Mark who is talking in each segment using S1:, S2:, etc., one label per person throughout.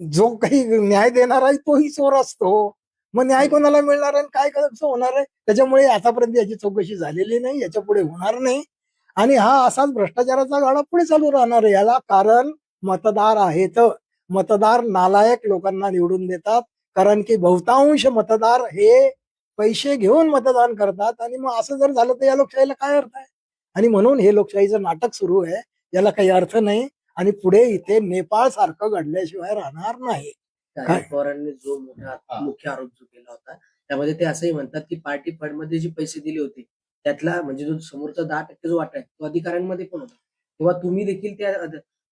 S1: जो काही न्याय देणार आहे तोही चोर असतो. मग न्याय कोणाला मिळणार आणि काय कसं होणार आहे? त्याच्यामुळे आतापर्यंत याची चौकशी झालेली नाही याच्यापुढे होणार नाही. आणि हा असाच भ्रष्टाचाराचा गाडा पुढे चालू राहणार आहे याला कारण मतदार आहेत. मतदार नालायक लोकांना निवडून देतात. कारण की बहुतांश मतदार हे पैसे घेऊन मतदान करतात. आणि मग असं जर झालं तर या लोकशाहीला काय अर्थ आहे? आणि म्हणून हे लोकशाहीचं नाटक सुरू आहे. याला काही अर्थ नाही. आणि पुढे इथे नेपाळ सारखं घडल्याशिवाय राहणार नाही. काय?
S2: शरद पवारांनी जो मोठा मुख्य आरोप जो केला होता त्यामध्ये ते असंही म्हणतात की पार्टी फंडमध्ये जे पैसे दिले होते त्यातला म्हणजे जो समोरचा दहा टक्के जो वाटा आहे तो अधिकाऱ्यांमध्ये पण होता. तेव्हा तुम्ही देखील त्या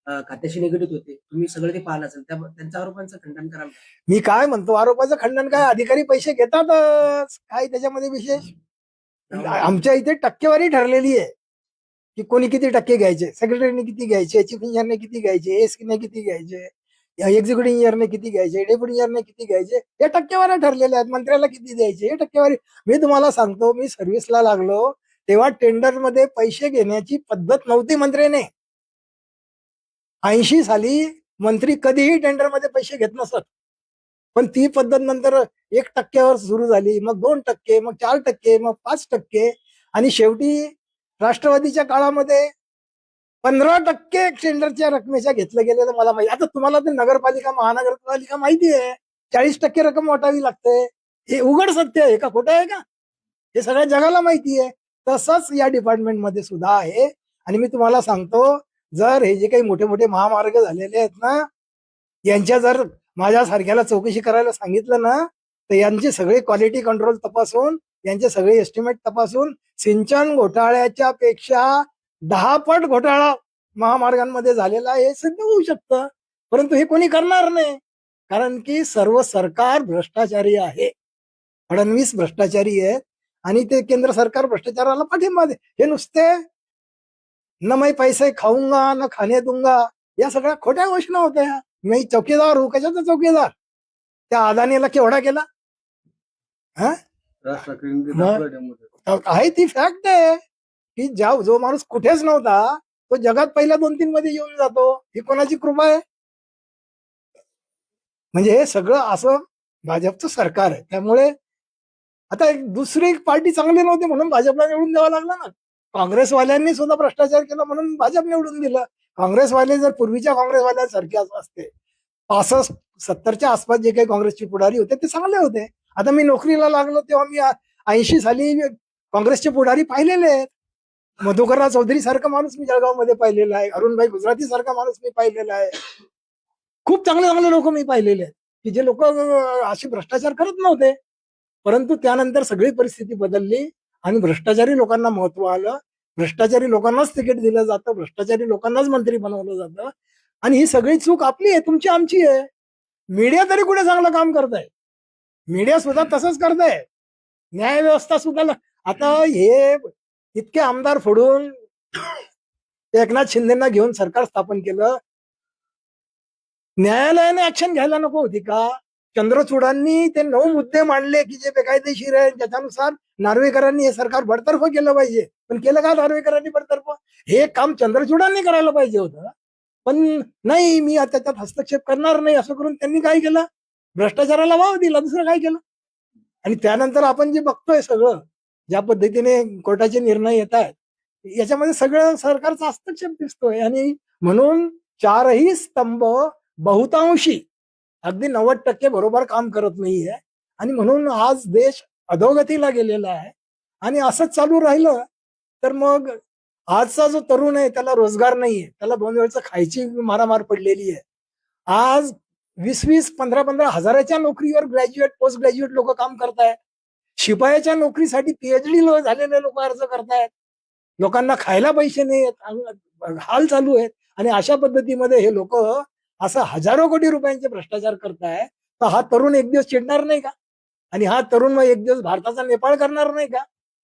S2: अं, खात्याशी निगडीत होते तुम्ही सगळं ते पाहिलं असेल त्या त्यांच्या आरोपांचं खंडन करा
S1: मी काय म्हणतो आरोपाचं खंडन काय अधिकारी पैसे घेतातच काय त्याच्यामध्ये विशेष? आमच्या इथे टक्केवारी ठरलेली आहे. की कोणी किती टक्के घ्यायचे? सेक्रेटरीने किती घ्यायचे? चीफ इंजिनियरने किती घ्यायचे? एस ने किती घ्यायचे? एक्झिक्युटिव्ह इंजिनियरने किती घ्यायचे? डेप्युटी इंजिनियरने किती घ्यायचे? हे टक्केवाऱ्या ठरलेल्या आहेत. मंत्र्याला किती द्यायचे? हे टक्केवारी. मी तुम्हाला सांगतो मी सर्व्हिसला लागलो तेव्हा टेंडरमध्ये पैसे घेण्याची पद्धत नव्हती मंत्र्याने. ऐंशी साली मंत्री कधीही टेंडरमध्ये पैसे घेत नसत. पण ती पद्धत नंतर एक टक्क्यावर सुरू झाली. मग दोन टक्के मग चार टक्के मग पाच टक्के. आणि शेवटी राष्ट्रवादीच्या काळामध्ये पंधरा टक्के टेंडरच्या रकमेच्या घेतलं गेलेलं मला माहिती. आता तुम्हाला ते नगरपालिका महानगरपालिका माहिती आहे. चाळीस टक्के रक्कम वाटावी लागते. हे उघड सत्य आहे का? खोटं आहे का? हे सगळ्या जगाला माहिती आहे. तसंच या डिपार्टमेंटमध्ये सुद्धा आहे. आणि मी तुम्हाला सांगतो जर हे जे काही मोठे मोठे महामार्ग झालेले आहेत ना यांच्या जर माझ्या सारख्याला चौकशी करायला सांगितलं ना तर यांचे सगळे क्वालिटी कंट्रोल तपासून यांचे सगळे एस्टिमेट तपासून सिंचन घोटाळ्याच्या पेक्षा दहा पट घोटाळा महामार्गांमध्ये झालेला आहे हे सिद्ध होऊ शकतं. परंतु हे कोणी करणार नाही. कारण की सर्व सरकार भ्रष्टाचारी आहे. फडणवीस भ्रष्टाचारी आहेत आणि ते केंद्र सरकार भ्रष्टाचाराला पाठिंबा दे. हे नुसते न मै पैसे खाऊंगा न खाणे दूंगा या सगळ्या खोट्या घोषणा होत्या. मी चौकीदार हो कशाचा चौकीदार? त्या अदानीला केवढा केला?
S3: हा? राज.
S1: आहे ती फॅक्ट आहे की ज्या जो माणूस कुठेच नव्हता तो जगात पहिल्या दोन तीन मध्ये येऊन जातो. ही कोणाची कृपा आहे? म्हणजे हे सगळं असं भाजपचं सरकार आहे. त्यामुळे आता एक दुसरी पार्टी चांगली नव्हती म्हणून भाजपला निवडून द्यावं लागलं ना. काँग्रेसवाल्यांनी सुद्धा भ्रष्टाचार केला म्हणून भाजप निवडून दिलं. काँग्रेसवाले जर पूर्वीच्या काँग्रेसवाल्यांसारखे अस- असते पासष्ट सत्तरच्या आसपास जे काही काँग्रेसचे पुढारी होते ते चांगले होते. आता मी नोकरीला लागलो तेव्हा मी ऐंशी साली काँग्रेसचे पुढारी पाहिलेले आहेत. मधुकरराव चौधरी सारखा माणूस मी जळगावमध्ये पाहिलेला आहे. अरुणभाई गुजराती सारखा माणूस मी पाहिलेला आहे. खूप चांगले चांगले लोक मी पाहिलेले आहेत. की जे लोक असे भ्रष्टाचार करत नव्हते. परंतु त्यानंतर सगळी परिस्थिती बदलली आणि भ्रष्टाचारी लोकांना महत्त्व आलं. भ्रष्टाचारी लोकांनाच तिकीट दिलं जातं. भ्रष्टाचारी लोकांनाच मंत्री बनवलं जातं. आणि ही सगळी चूक आपली आहे तुमची आमची आहे. मीडिया तरी कुठे चांगलं काम करत आहे? मीडिया सुद्धा तसंच करत आहे न्याय व्यवस्था सुद्धा आता हे इतके आमदार फोडून एकनाथ शिंदेना घेऊन सरकार स्थापन केलं. न्यायालयाने ऍक्शन घ्यायला नको होती का? चंद्रचूडांनी ते नऊ मुद्दे मांडले की जे बेकायदेशीर आहे त्याच्यानुसार नार्वेकरांनी हे सरकार बडतर्फ केलं पाहिजे. पण केलं का नार्वेकरांनी बडतर्फ हे काम चंद्रचूडांनी करायला पाहिजे होतं. पण नाही मी त्याच्यात हस्तक्षेप करणार नाही असं करून त्यांनी काय केलं? भ्रष्टाचाराला वाव दिला दुसरं काय केलं? आणि त्यानंतर आपण जे बघतोय सगळं ज्या पद्धतीने कोर्टाचे निर्णय येत आहेत याच्यामध्ये सगळं सरकारचा हस्तक्षेप दिसतोय. आणि म्हणून चारही स्तंभ बहुतांशी अगदी नव्वद टक्के बरोबर काम करत नाहीये. आणि म्हणून आज देश अधोगतीला गेलेला आहे. आणि असंच चालू राहिलं तर मग आजचा जो तरुण आहे त्याला रोजगार नाहीये. त्याला दोन वेळचं खायची मारामार पडलेली आहे. आज वीस वीस पंधरा पंधरा हजाराच्या नोकरीवर ग्रॅज्युएट पोस्ट ग्रॅज्युएट लोक काम करतायत. शिपायाच्या नोकरीसाठी पीएचडी झालेले लोक अर्ज करतायत. लोकांना खायला पैसे नाहीत हाल चालू आहेत. आणि अशा पद्धतीमध्ये हे लोक असं हजारो कोटी रुपयांचे भ्रष्टाचार करताय तर हा तरुण एक दिवस चिडणार नाही का? आणि हा तरुण मग एक दिवस भारताचा नेपाळ करणार नाही का?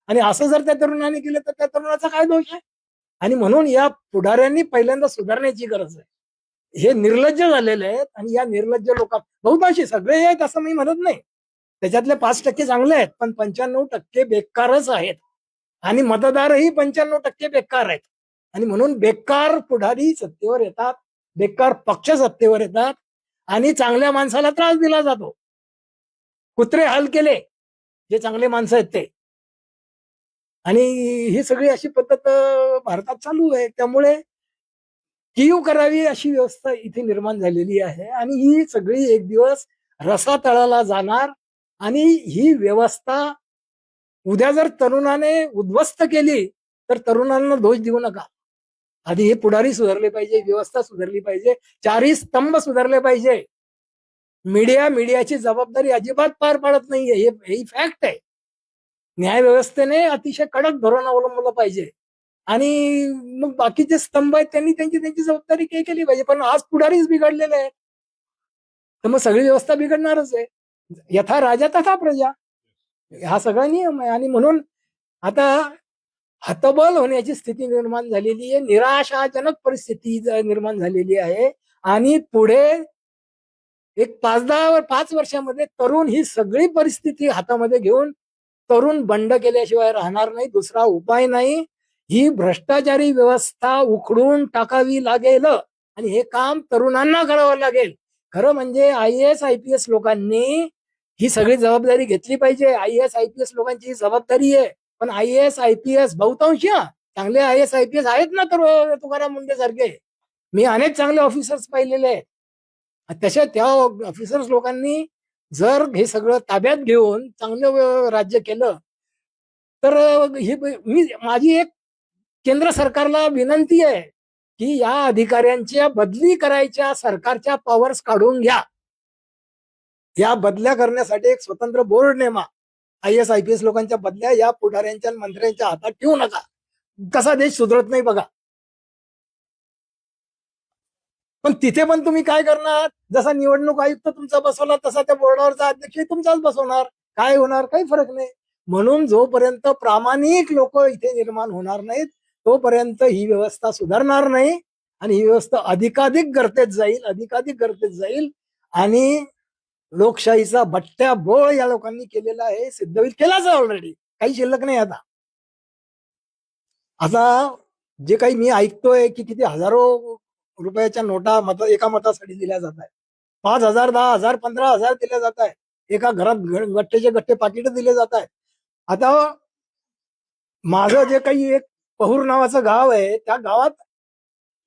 S1: आणि असं जर त्या तरुणाने केलं तर त्या तरुणाचा काय दोष आहे? आणि म्हणून या पुढाऱ्यांनी पहिल्यांदा सुधारण्याची गरज आहे. हे निर्लज्ज झालेले आहेत आणि या निर्लज्ज लोकां बहुतांशी सगळे आहेत असं मी म्हणत नाही. त्याच्यातले पाच टक्के चांगले आहेत पण पंच्याण्णव टक्के बेकारच आहेत. आणि मतदारही पंच्याण्णव टक्के बेकार आहेत. आणि म्हणून बेकार पुढारी सत्तेवर येतात बेकार पक्ष सत्तेवर येतात आणि चांगल्या माणसाला त्रास दिला जातो. कुत्रे हाल केले जे चांगले माणसं आहेत ते. आणि ही सगळी अशी पद्धत भारतात चालू आहे. त्यामुळे कीव करावी अशी व्यवस्था इथे निर्माण झालेली आहे आणि ही सगळी एक दिवस रसातळाला जाणार आणि ही व्यवस्था उद्या जर तरुणाने उद्ध्वस्त केली तर तरुणांना दोष देऊ नका. आधी हे पुढारी सुधारले पाहिजे व्यवस्था सुधारली पाहिजे चारही स्तंभ सुधारले पाहिजे. मीडिया मीडियाची जबाबदारी अजिबात पार पाडत नाहीये हे ही फॅक्ट आहे. न्याय व्यवस्थेने अतिशय कडक धोरण अवलंबलं पाहिजे. आणि मग बाकीचे स्तंभ आहेत त्यांनी त्यांची त्यांची जबाबदारी काय केली पाहिजे. पण आज पुढारीच बिघडलेले आहेत. तर मग सगळी व्यवस्था बिघडणारच आहे. यथा राजा तथा प्रजा. हा सगळा नियम आहे. आणि म्हणून आता हतबल होण्याची स्थिती निर्माण झालेली आहे. निराशाजनक परिस्थिती निर्माण झालेली आहे. आणि पुढे एक पाच दहा पाच वर्षामध्ये तरुण ही सगळी परिस्थिती हातामध्ये घेऊन तरुण बंड केल्याशिवाय राहणार नाही. दुसरा उपाय नाही. ही भ्रष्टाचारी व्यवस्था उखडून टाकावी लागेल आणि हे काम तरुणांना करावं लागेल. खरं म्हणजे I S I P S लोकांनी ही सगळी जबाबदारी घेतली पाहिजे. I S I P S लोकांची ही जबाबदारी आहे. पण I S I P S बहुतांश चांगले I S I P S आहेत ना तर तुकाराम मुंडे सारखे? मी अनेक चांगले ऑफिसर्स पाहिलेले आहेत. तशा त्या ऑफिसर्स लोकांनी जर हे सगळं ताब्यात घेऊन चांगलं राज्य केलं तर ही मी माझी एक केंद्र सरकारला विनंती आहे की या अधिकाऱ्यांच्या बदली करायच्या सरकारच्या पॉवर्स काढून घ्या. या बदल्या करण्यासाठी एक स्वतंत्र बोर्ड नेमा. I S I P S लोकांच्या बदल्या या पुढाऱ्यांच्या मंत्र्यांच्या हातात ठेवू नका. कसा देश सुधरत नाही बघा. पण तिथे पण तुम्ही काय करणार? जसा निवडणूक आयुक्त तुमचा बसवला तसा त्या बोर्डावरचा अध्यक्ष तुमचाच बसवणार. काय होणार? काही फरक नाही. म्हणून जोपर्यंत प्रामाणिक लोक इथे निर्माण होणार नाहीत तोपर्यंत ही व्यवस्था सुधारणार नाही आणि ही व्यवस्था अधिकाधिक गर्तेत जाईल अधिकाधिक गर्तेत जाईल आणि लोकशाहीचा बट्ट्या बोळ या लोकांनी केलेला आहे सिद्धवीत केलाच ऑलरेडी काही शिल्लक नाही आता. आता जे काही मी ऐकतोय की किती हजारो रुपयाच्या नोटा मत एका मतासाठी दिल्या जात आहेत. पाच हजार दहा हजार पंधरा हजार दिल्या जात आहेत. एका घरात गट्टेचे गट्टे पाकिट दिले जात आहेत. आता माझं जे काही एक पहूर नावाचं गाव आहे. त्या गावात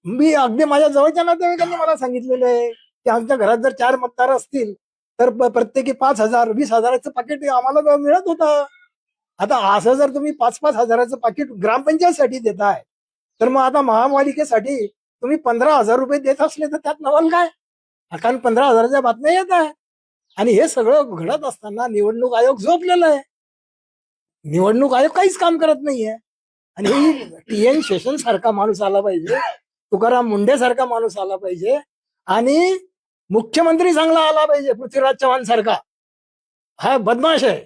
S1: मी अगदी माझ्या जवळच्या नातेवाईकांनी मला सांगितलेलं आहे की आमच्या घरात जर चार मतदार असतील तर प्रत्येकी पाच हजार वीस हजाराचं पाकिट आम्हाला मिळत होतं. आता असं जर तुम्ही पाच पाच हजाराचं पाकिट ग्रामपंचायतसाठी देताय तर मग आता महापालिकेसाठी तुम्ही पंधरा हजार रुपये देत असले तर त्यात नवल काय? कारण पंधरा हजाराच्या बातम्या येत आहे. आणि हे सगळं घडत असताना निवडणूक आयोग झोपलेला आहे. निवडणूक आयोग काहीच काम करत नाहीये. आणि टी एन शेषन सारखा माणूस आला पाहिजे. तुकाराम मुंडे सारखा माणूस आला पाहिजे. आणि मुख्यमंत्री चांगला आला पाहिजे पृथ्वीराज चव्हाण सारखा. हा बदमाश आहे.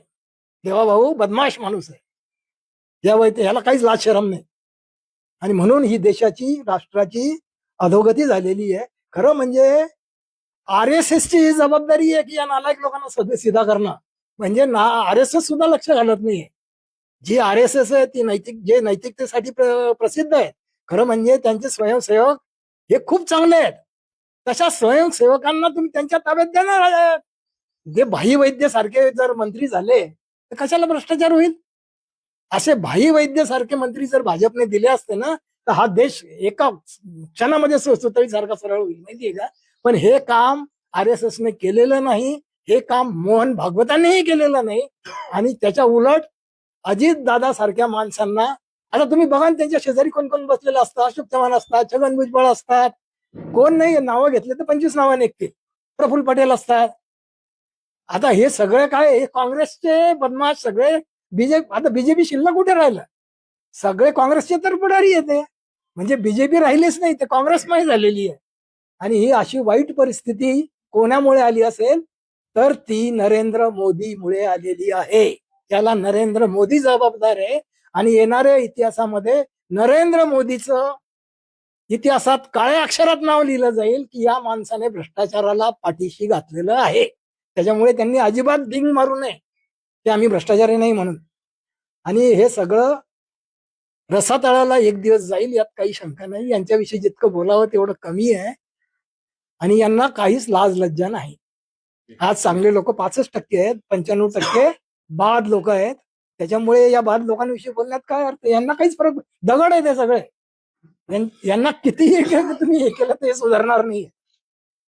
S1: देवाभाऊ बदमाश माणूस आहे. त्यामुळे ते ह्याला काहीच लाज शरम नाही. आणि म्हणून ही देशाची राष्ट्राची अधोगती झालेली आहे. खरं म्हणजे आर एस एसची ही जबाबदारी आहे की या नालायक लोकांना सध्या सिधा करणं. म्हणजे ना आर एस एस सुद्धा लक्ष घालत नाहीये. जी आर एस एस आहे ती नैतिक जे नैतिकतेसाठी प्रसिद्ध आहे खरं म्हणजे त्यांचे स्वयंसेवक हे खूप चांगले आहेत. तशा स्वयंसेवकांना तुम्ही त्यांच्या ताब्यात देणार जे भाई वैद्य सारखे जर मंत्री झाले तर कशाला भ्रष्टाचार होईल? असे भाई वैद्य सारखे मंत्री जर भाजपने दिले असते ना तर हा देश एका क्षणामध्ये सुतळी सारखा सरळ होईल माहितीये का? पण हे काम आर एस एसने केलेलं नाही हे काम मोहन भागवतांनीही केलेलं नाही. आणि त्याच्या उलट अजित दादा सारख्या माणसांना. आता तुम्ही बघा त्यांच्या शेजारी कोण कोण बसलेलं असतात अशोक चव्हाण असतात छगन भुजबळ असतात. कोण नाही नावं घेतले तर पंचवीस नावं निघतील. प्रफुल्ल पटेल असतात. आता हे सगळे काय हे काँग्रेसचे बदमाश सगळे बीजेपी आता बीजेपी शिल्लक कुठे राहिलं? सगळे काँग्रेसचे तर पुढारी येते म्हणजे बीजेपी राहिलीच नाही ते काँग्रेसमय झालेली आहे. आणि ही अशी वाईट परिस्थिती कोणामुळे आली असेल? तर ती नरेंद्र मोदीमुळे आलेली आहे. त्याला नरेंद्र मोदी जबाबदार आहे आणि येणाऱ्या इतिहासामध्ये नरेंद्र मोदीचं इतिहासात काळ्या अक्षरात नाव लिहिलं जाईल की या माणसाने भ्रष्टाचाराला पाठीशी घातलेलं आहे. त्याच्यामुळे त्यांनी अजिबात डिंग मारू नये. ते आम्ही भ्रष्टाचारी नाही म्हणून. आणि हे सगळं रसातळाला एक दिवस जाईल यात काही शंका नाही. यांच्याविषयी जितकं बोलावं तेवढं कमी आहे. आणि यांना काहीच लाज लज्जा नाही. आज चांगले लोक पाचच टक्के आहेत पंच्याण्णव टक्के बाद लोक आहेत. त्याच्यामुळे या बाद लोकांविषयी बोलण्यात काय अर्थ यांना काहीच फरक दगड आहे ते सगळे. यांना कितीही केलं तुम्ही हे केलं ते सुधारणार नाहीये.